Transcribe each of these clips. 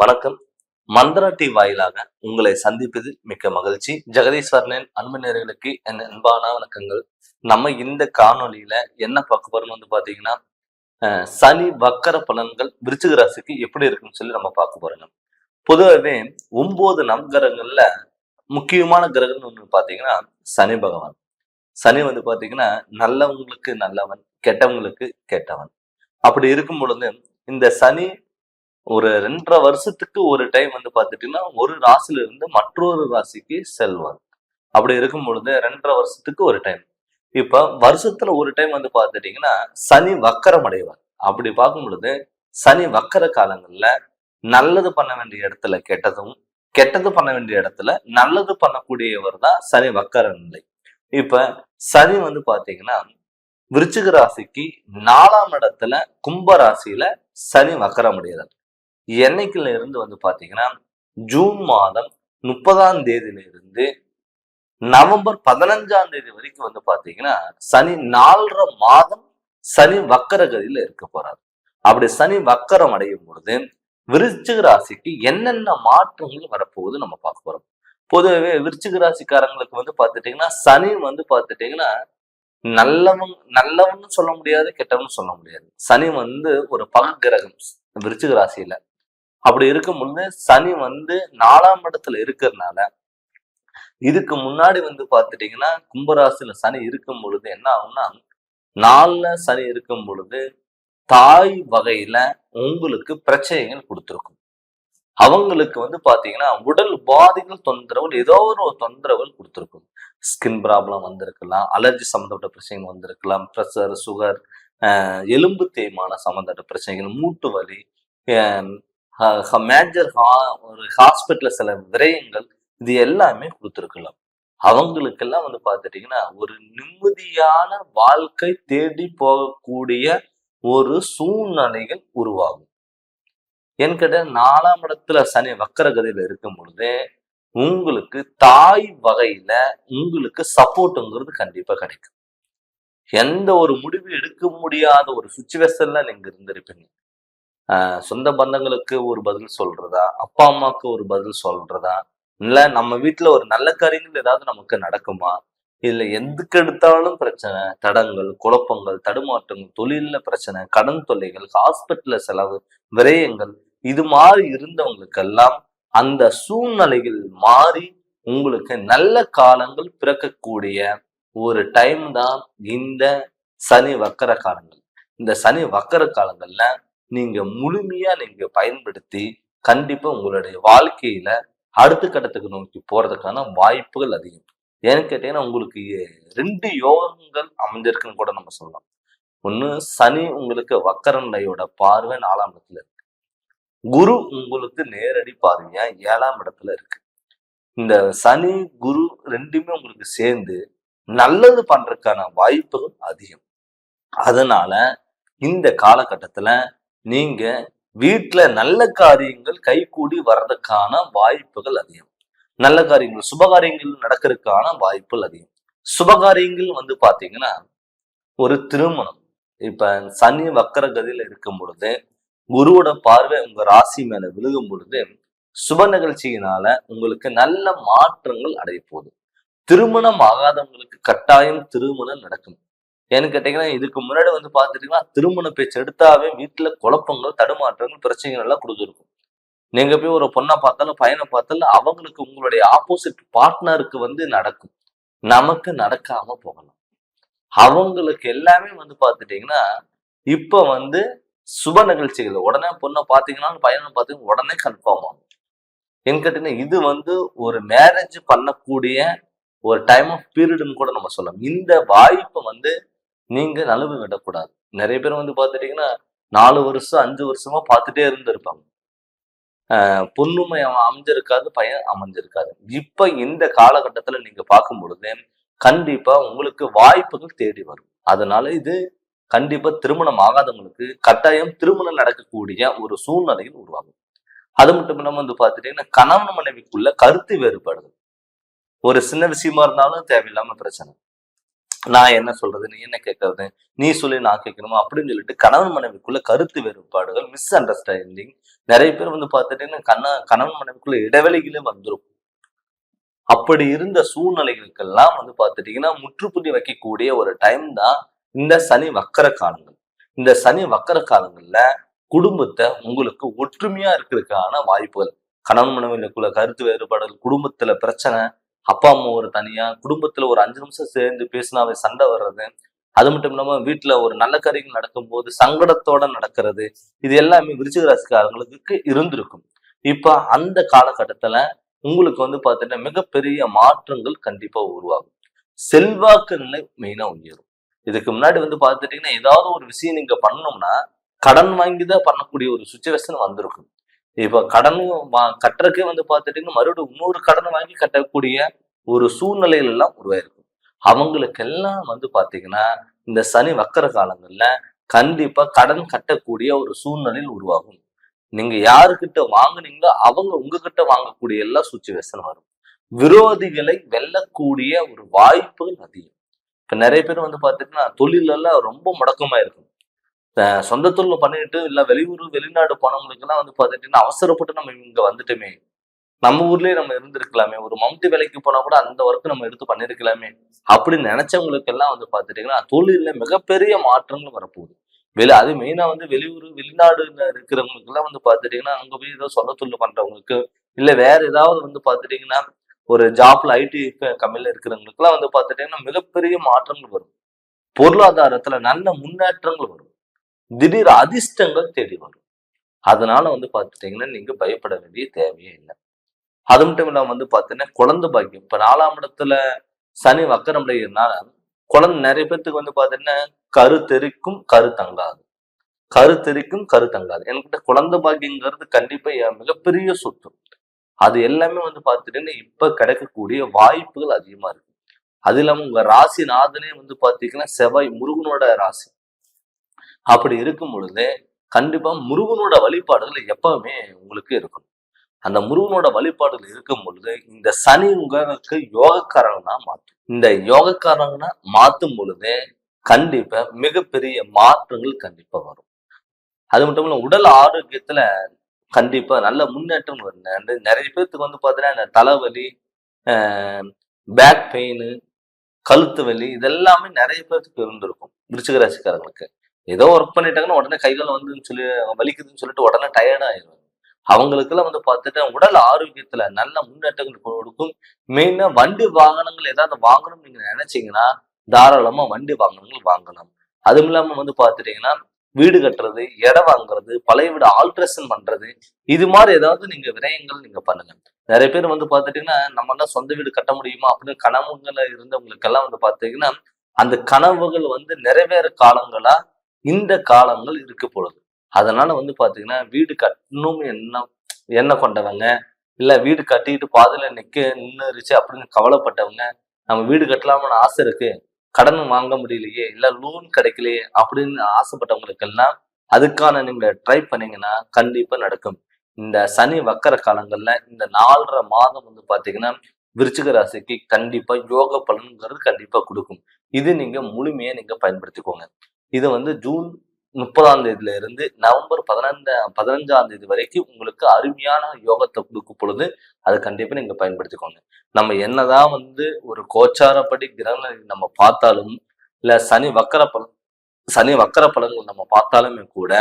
வணக்கம். மந்திரா டி வாயிலாக உங்களை சந்திப்பதில் மிக்க மகிழ்ச்சி. ஜெகதீஸ்வரனின் அன்பு நேர்களுக்கு என் அன்பான வணக்கங்கள். நம்ம இந்த காணொலியில என்ன பார்க்க போறோம்னு வந்து பாத்தீங்கன்னா சனி வக்கர பலன்கள் விருச்சிக ராசிக்கு எப்படி இருக்குன்னு சொல்லி நம்ம பார்க்க போறோங்க. பொதுவாகவே ஒன்பது நவகிரகங்கள்ல முக்கியமான கிரகம்னு ஒன்று பாத்தீங்கன்னா சனி பகவான். சனி வந்து பாத்தீங்கன்னா நல்லவங்களுக்கு நல்லவன் கெட்டவங்களுக்கு கெட்டவன். அப்படி இருக்கும் பொழுது இந்த சனி ஒரு ரெண்டரை வருஷத்துக்கு ஒரு டைம் வந்து பார்த்துட்டீங்கன்னா ஒரு ராசியில இருந்து மற்றொரு ராசிக்கு செல்வார் அப்படி இருக்கும் பொழுது ரெண்டரை வருஷத்துக்கு ஒரு டைம் இப்ப வருஷத்துல ஒரு டைம் வந்து பார்த்துட்டீங்கன்னா சனி வக்கரம் அடைவார். அப்படி பார்க்கும் பொழுது சனி வக்கர காலங்கள்ல நல்லது பண்ண வேண்டிய இடத்துல கெட்டதும் கெட்டது பண்ண வேண்டிய இடத்துல நல்லது பண்ணக்கூடியவர் தான் சனி வக்கர நிலை. இப்ப சனி வந்து பாத்தீங்கன்னா விருச்சிக ராசிக்கு நாலாம் இடத்துல கும்ப ராசியில சனி வக்கரம் அடைகிறார். என்னைக்குல இருந்து வந்து பாத்தீங்கன்னா ஜூன் மாதம் முப்பதாம் தேதியில இருந்து நவம்பர் பதினஞ்சாம் தேதி வரைக்கும் வந்து பாத்தீங்கன்னா சனி நாலரை மாதம் சனி வக்கரகதியில இருக்க போறாரு. அப்படி சனி வக்கரம் அடையும் பொழுது விருச்சிக ராசிக்கு என்னென்ன மாற்றங்கள் வரப்போகுது நம்ம பார்க்க போறோம். பொதுவே விருச்சிக ராசிக்காரங்களுக்கு வந்து பார்த்துட்டீங்கன்னா சனி வந்து பார்த்துட்டீங்கன்னா நல்லவன் நல்லவன்னு சொல்ல முடியாது கெட்டவன்னு சொல்ல முடியாது. சனி வந்து ஒரு பக கிரகம் விருச்சிக ராசியில. அப்படி இருக்கும் பொழுது சனி வந்து நாலாம் இடத்துல இருக்கிறதுனால இதுக்கு முன்னாடி வந்து பார்த்துட்டீங்கன்னா கும்பராசியில சனி இருக்கும் பொழுது என்ன ஆகும்னா நாலுல சனி இருக்கும் பொழுது தாய் வகையில உங்களுக்கு பிரச்சனைகள் கொடுத்துருக்கும். அவங்களுக்கு வந்து பாத்தீங்கன்னா உடல் பாதிகள் தொந்தரவுகள் ஏதோ ஒரு தொந்தரவுகள் கொடுத்துருக்கும். ஸ்கின் ப்ராப்ளம் வந்திருக்கலாம் அலர்ஜி சம்மந்தப்பட்ட பிரச்சனைகள் வந்திருக்கலாம் ப்ரெஷர் சுகர் எலும்பு தேய்மான சம்மந்தப்பட்ட பிரச்சனைகள் மூட்டு வலி மேஜர் ஒரு ஹாஸ்பிட்டல்ல சில விரயங்கள் இது எல்லாமே கொடுத்துருக்கலாம். அவங்களுக்கெல்லாம் வந்து பார்த்துட்டிங்கன்னா ஒரு நிம்மதியான வாழ்க்கை தேடி போகக்கூடிய ஒரு சூழ்நிலைகள் உருவாகும். ஏன்னு கேட்டால் நாலாம் இடத்துல சனி வக்கரகதையில் இருக்கும் பொழுது உங்களுக்கு தாய் வகையில உங்களுக்கு சப்போர்ட்டுங்கிறது கண்டிப்பா கிடைக்கும். எந்த ஒரு முடிவு எடுக்க முடியாத ஒரு சுச்சுவேஷன்ல நீங்க இருந்திருப்பீங்க. சொந்த பந்தங்களுக்கு ஒரு பதில் சொல்றதா? அப்பா அம்மாவுக்கு ஒரு பதில் சொல்றதா? இல்லை நம்ம வீட்டில் ஒரு நல்ல காரியங்கள் ஏதாவது நமக்கு நடக்குமா? இதில் எதுக்கு எடுத்தாலும் பிரச்சனை தடங்கள் குழப்பங்கள் தடுமாற்றங்கள் தொழில்ல பிரச்சனை கடன் தொல்லைகள் ஹாஸ்பிட்டல்ல செலவு விரயங்கள் இது மாதிரி இருந்தவங்களுக்கெல்லாம் அந்த சூழ்நிலைகள் மாறி உங்களுக்கு நல்ல காலங்கள் பிறக்கக்கூடிய ஒரு டைம் தான் இந்த சனி வக்கர காலங்கள். இந்த சனி வக்கர காலங்கள்ல நீங்க முழுமையா நீங்க பயன்படுத்தி கண்டிப்பா உங்களுடைய வாழ்க்கையில அடுத்த கட்டத்துக்கு நோக்கி போறதுக்கான வாய்ப்புகள் அதிகம். ஏன்னு கேட்டீங்கன்னா உங்களுக்கு ரெண்டு யோகங்கள் அமைஞ்சிருக்குன்னு கூட நம்ம சொல்லலாம். ஒண்ணு சனி உங்களுக்கு வக்கரநிலையோட பார்வை நாலாம் இடத்துல இருக்கு. குரு உங்களுக்கு நேரடி பார்வையா ஏழாம் இடத்துல இருக்கு. இந்த சனி குரு ரெண்டுமே உங்களுக்கு சேர்ந்து நல்லது பண்றதுக்கான வாய்ப்புகள் அதிகம். அதனால இந்த காலகட்டத்துல நீங்க வீட்டுல நல்ல காரியங்கள் கைகூடி வர்றதுக்கான வாய்ப்புகள் அதிகம். நல்ல காரியங்கள் சுபகாரியங்கள் நடக்கிறதுக்கான வாய்ப்புகள் அதிகம். சுபகாரியங்கள் வந்து பாத்தீங்கன்னா ஒரு திருமணம். இப்ப சனி வக்கரகதியில இருக்கும் பொழுது குருவோட பார்வை உங்க ராசி மேல விழுகும் பொழுது சுப நிகழ்ச்சியினால உங்களுக்கு நல்ல மாற்றங்கள் அடைய போகுது திருமணம் ஆகாதவங்களுக்கு கட்டாயம் திருமணம் நடக்கும் ஏன்னு கேட்டீங்கன்னா இதுக்கு முன்னாடி வந்து பார்த்துட்டீங்கன்னா திருமண பேச்சு எடுத்தாவே வீட்டுல குழப்பங்கள் தடுமாற்றங்கள் பிரச்சனைகள் எல்லாம் கொடுத்துருக்கும். நீங்க போய் ஒரு பொண்ணை பார்த்தாலும் பையனை பார்த்தாலும் அவங்களுக்கு உங்களுடைய ஆப்போசிட் பார்ட்னருக்கு வந்து நடக்கும். நமக்கு நடக்காம போகலாம் அவங்களுக்கு எல்லாமே வந்து பார்த்துட்டீங்கன்னா இப்ப வந்து சுப நிகழ்ச்சிகள். உடனே பொண்ணை பார்த்தீங்கன்னா பையனை பார்த்தீங்கன்னா உடனே கன்ஃபார்ம் ஆகும். ஏன்னு கேட்டீங்கன்னா இது வந்து ஒரு மேரேஜ் பண்ணக்கூடிய ஒரு டைம் ஆஃப் பீரியடுன்னு கூட நம்ம சொல்லலாம். இந்த வாய்ப்பை வந்து நீங்க நழுவு விடக்கூடாது. நிறைய பேர் வந்து பார்த்துட்டீங்கன்னா நாலு வருஷம் அஞ்சு வருஷமா பார்த்துட்டே இருந்திருப்பாங்க. ஆஹ் பொண்ணுமை அவன் அமைஞ்சிருக்காது பையன் அமைஞ்சிருக்காது. இப்ப இந்த காலகட்டத்துல நீங்க பார்க்கும் பொழுது கண்டிப்பா உங்களுக்கு வாய்ப்புகள் தேடி வரும். அதனால இது கண்டிப்பா திருமணம் ஆகாதவங்களுக்கு கட்டாயம் திருமணம் நடக்கக்கூடிய ஒரு சூழ்நிலையில் உருவாகும். அது மட்டும் இல்லாம வந்து பார்த்துட்டீங்கன்னா கணவன் மனைவிக்குள்ள கருத்து வேறுபாடுகள். ஒரு சின்ன விஷயமா இருந்தாலும் தேவையில்லாம பிரச்சனை. நான் என்ன சொல்றது? நீ என்ன கேட்கறது நீ சொல்லி நான் கேட்கணுமா அப்படின்னு சொல்லிட்டு கணவன் மனைவிக்குள்ள கருத்து வேறுபாடுகள் மிஸ் அண்டர்ஸ்டாண்டிங் நிறைய பேர் வந்து பார்த்துட்டீங்கன்னா கண்ண கணவன் மனைவிக்குள்ள இடைவெளிகளே வந்துடும் அப்படி இருந்த சூழ்நிலைகளுக்கெல்லாம் வந்து பார்த்துட்டீங்கன்னா முற்றுப்புள்ளி வைக்கக்கூடிய ஒரு டைம் தான் இந்த சனி வக்கர காலங்கள். இந்த சனி வக்கர காலங்கள்ல குடும்பத்தை உங்களுக்கு ஒற்றுமையா இருக்கிறதுக்கான வாய்ப்புகள். கணவன் மனைவிக்குள்ள கருத்து வேறுபாடுகள் குடும்பத்துல பிரச்சனை அப்பா அம்மா ஒரு தனியா குடும்பத்துல ஒரு அஞ்சு நிமிஷம் சேர்ந்து பேசினாவே சண்டை வர்றது. அது மட்டும் இல்லாம வீட்டுல ஒரு நல்ல காரியங்கள் நடக்கும்போது சங்கடத்தோட நடக்கிறது. இது எல்லாமே விருச்சிக ராசிக்காரங்களுக்கு இருந்திருக்கும். இப்ப அந்த காலகட்டத்துல உங்களுக்கு வந்து பாத்தீங்கன்னா மிகப்பெரிய மாற்றங்கள் கண்டிப்பா உருவாகும். செல்வாக்கு நிலை மெயினா உயரும். இதுக்கு முன்னாடி வந்து பார்த்துட்டீங்கன்னா ஏதாவது ஒரு விஷயம் நீங்க பண்ணோம்னா கடன் வாங்கி தான் பண்ணக்கூடிய ஒரு சுச்சுவேஷன் வந்திருக்கும். இப்போ கடனும் கட்டுறக்கே கட்டுறதுக்கே வந்து பார்த்துட்டிங்கன்னா மறுபடியும் இன்னொரு கடன் வாங்கி கட்டக்கூடிய ஒரு சூழ்நிலைகள் எல்லாம் உருவாயிருக்கும். அவங்களுக்கெல்லாம் வந்து பாத்தீங்கன்னா இந்த சனி வக்கர காலங்கள்ல கண்டிப்பா கடன் கட்டக்கூடிய ஒரு சூழ்நிலையில் உருவாகும். நீங்க யாருக்கிட்ட வாங்குனீங்களோ அவங்க உங்ககிட்ட வாங்கக்கூடிய எல்லா சுச்சுவேஷன் வரும். விரோதிகளை வெல்லக்கூடிய ஒரு வாய்ப்புகள் அதிகம். இப்ப நிறைய பேர் வந்து பாத்தீங்கன்னா தொழிலெல்லாம் ரொம்ப முடக்கமா இருக்கும் சொந்த தொழில் பண்ணிட்டு இல்லை வெளியூர் வெளிநாடு போனவங்களுக்குலாம் வந்து பார்த்துட்டுன்னா அவசரப்பட்டு நம்ம இங்க வந்துட்டோமே. நம்ம ஊர்லயே நம்ம இருந்திருக்கலாமே. ஒரு மம்டி வேலைக்கு போனா கூட அந்த ஒர்க் நம்ம எடுத்து பண்ணிருக்கலாமே. அப்படின்னு நினைச்சவங்களுக்கு எல்லாம் வந்து பாத்துட்டீங்கன்னா தொழில மிகப்பெரிய மாற்றங்கள் வரப்போகுது. வெளி அது மெயினா வந்து வெளியூர் வெளிநாடுல இருக்கிறவங்களுக்கு எல்லாம் வந்து பாத்துட்டீங்கன்னா அங்க போய் ஏதோ சொந்த தொழில் பண்றவங்களுக்கு இல்ல வேற ஏதாவது வந்து பாத்துட்டீங்கன்னா ஒரு ஜாப்ல ஐடி கம்பெனில இருக்கிறவங்களுக்கு எல்லாம் வந்து பாத்துட்டீங்கன்னா மிகப்பெரிய மாற்றங்கள் வரும். பொருளாதாரத்துல நல்ல முன்னேற்றங்கள் வரும். திடீர் அதிர்ஷ்டங்கள் தேடி வரும். அதனால வந்து பார்த்துட்டீங்கன்னா நீங்க பயப்பட வேண்டிய தேவையே இல்லை. அது மட்டும் இல்லாம வந்து பார்த்தீங்கன்னா குழந்தை பாக்கியம். இப்போ நாலாம் இடத்துல சனி வக்கரம் குழந்தை நிறைய பேர்த்துக்கு வந்து பார்த்தீங்கன்னா கரு தெறிக்கும் கரு தங்காது. கரு தெறிக்கும் கரு தங்காது. என்கிட்ட குழந்தை பாக்கியங்கிறது கண்டிப்பா என் மிகப்பெரிய சொத்து. அது எல்லாமே வந்து பார்த்துட்டீங்கன்னா இப்போ கிடைக்கக்கூடிய வாய்ப்புகள் அதிகமா இருக்கு. அது இல்லாமல் உங்க ராசி நாதனே வந்து பார்த்தீங்கன்னா செவ்வாய் முருகனோட ராசி. அப்படி இருக்கும் பொழுது கண்டிப்பா முருகனோட வழிபாடுகள் எப்பவுமே உங்களுக்கு இருக்கணும். அந்த முருகனோட வழிபாடுகள் இருக்கும் பொழுது இந்த சனி உங்களுக்கு யோகக்காரங்கன்னா மாற்றும். இந்த யோகக்காரங்கன்னா மாற்றும் பொழுது கண்டிப்பா மிகப்பெரிய மாற்றங்கள் கண்டிப்பா வரும். அது மட்டும் இல்ல உடல் ஆரோக்கியத்துல கண்டிப்பா நல்ல முன்னேற்றம் வரும். நிறைய- நிறைய பேர்த்துக்கு வந்து பாத்தீங்கன்னா இந்த தலைவலி பேக் பெயின் கழுத்து வலி இதெல்லாமே நிறைய பேர்த்துக்கு இருந்திருக்கும். விருச்சிக ராசிக்காரங்களுக்கு. ஏதோ ஒர்க் பண்ணிட்டாங்கன்னா உடனே கைகள் வந்து சொல்லி வலிக்குதுன்னு சொல்லிட்டு உடனே டயர்ட் ஆயிடுவாங்க அவங்களுக்கெல்லாம் வந்து பார்த்துட்டு உடல் ஆரோக்கியத்துல நல்ல முன்னேற்றங்கள் கொடுக்கும். மெயினா வண்டி வாகனங்கள் ஏதாவது வாங்கணும்னு நீங்க நினைச்சீங்கன்னா தாராளமா வண்டி வாகனங்கள் வாங்கலாம். அதுவும் இல்லாம வந்து பார்த்துட்டீங்கன்னா வீடு கட்டுறது இடம் வாங்குறது பழைய வீடு ஆல்ட்ரேஷன் பண்றது இது மாதிரி ஏதாவது நீங்க விரயங்கள் நீங்க பண்ணுங்க. நிறைய பேர் வந்து பார்த்துட்டீங்கன்னா நம்ம எல்லாம் சொந்த வீடு கட்ட முடியுமா அப்படின்னு கனவுங்கள இருந்தவங்களுக்கெல்லாம் வந்து பார்த்தீங்கன்னா அந்த கனவுகள் வந்து நிறைவேற காலங்களா இந்த காலங்கள் இருக்க பொழுது அதனால வந்து பாத்தீங்கன்னா வீடு கட்டணும் என்ன என்ன கொண்டவங்க இல்ல வீடு கட்டிட்டு பாதையில நிக்க நின்னுருச்சு அப்படின்னு கவலைப்பட்டவங்க நம்ம வீடு கட்டலாம்னு ஆசை இருக்கு கடன் வாங்க முடியலையே இல்ல லோன் கிடைக்கலையே அப்படின்னு ஆசைப்பட்டவங்களுக்கெல்லாம் அதுக்கான நீங்கள் ட்ரை பண்ணீங்கன்னா கண்டிப்பா நடக்கும். இந்த சனி வக்கர காலங்கள்ல இந்த நாலரை மாதம் வந்து பாத்தீங்கன்னா விருச்சிக ராசிக்கு கண்டிப்பா யோக பலன்கிறது கண்டிப்பா கொடுக்கும். இது நீங்க முழுமையா நீங்க பயன்படுத்திக்கோங்க. இது வந்து ஜூன் முப்பதாம் தேதியில இருந்து நவம்பர் பதினஞ்சா பதினஞ்சாம் தேதி வரைக்கும் உங்களுக்கு அருமையான யோகத்தை கொடுக்கும் பொழுது அது கண்டிப்பா நீங்க பயன்படுத்திக்கோங்க. நம்ம என்னதான் வந்து ஒரு கோச்சாரப்படி கிரகங்களை நம்ம பார்த்தாலும் இல்ல சனி வக்கர பலன் சனி வக்கர பலன்கள் நம்ம பார்த்தாலுமே கூட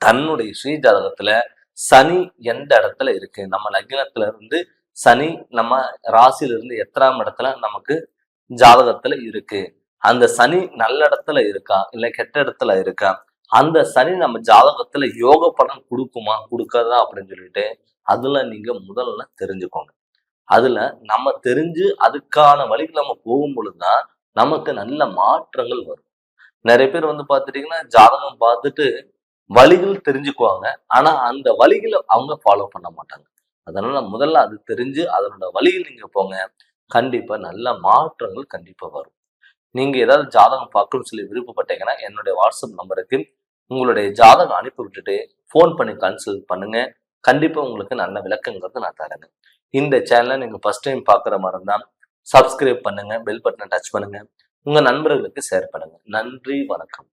தன்னுடைய ஸ்ரீ ஜாதகத்துல சனி எந்த இடத்துல இருக்கு? நம்ம லக்னத்துல இருந்து சனி நம்ம ராசியில இருந்து எத்தனாம் இடத்துல நமக்கு ஜாதகத்துல இருக்கு? அந்த சனி நல்ல இடத்துல இருக்கா? இல்ல கெட்ட இடத்துல இருக்கா? அந்த சனி நம்ம ஜாதகத்துல யோக பலன் கொடுக்குமா? கொடுக்காதா? அப்படின்னு சொல்லிட்டு அதுல நீங்க முதல்ல தெரிஞ்சுக்கோங்க. அதுல நம்ம தெரிஞ்சு அதுக்கான வழிகள் நம்ம போகும் பொழுதுதான் நமக்கு நல்ல மாற்றங்கள் வரும். நிறைய பேர் வந்து பார்த்துட்டீங்கன்னா ஜாதகம் பார்த்துட்டு வழிகள் தெரிஞ்சுக்குவாங்க. ஆனா அந்த வழிகளை அவங்க ஃபாலோ பண்ண மாட்டாங்க. அதனால முதல்ல அது தெரிஞ்சு அதனோட வழியில் நீங்க போங்க. கண்டிப்பா நல்ல மாற்றங்கள் கண்டிப்பா வரும். நீங்க ஏதாவது ஜாதகம் பார்க்கணும்னு சொல்லி விருப்பப்பட்டீங்கன்னா என்னுடைய வாட்ஸ்அப் நம்பருக்கு உங்களுடைய ஜாதகம் அனுப்பி விட்டுட்டு ஃபோன் பண்ணி கன்சல்ட் பண்ணுங்க. கண்டிப்பா உங்களுக்கு நல்ல விளக்கங்கிறது நான் தரேங்க. இந்த சேனலை நீங்க ஃபர்ஸ்ட் டைம் பார்க்குற மாதிரி இருந்தா சப்ஸ்கிரைப் பண்ணுங்க பெல் பட்டனை டச் பண்ணுங்க. உங்க நண்பர்களுக்கு ஷேர் பண்ணுங்க. நன்றி வணக்கம்.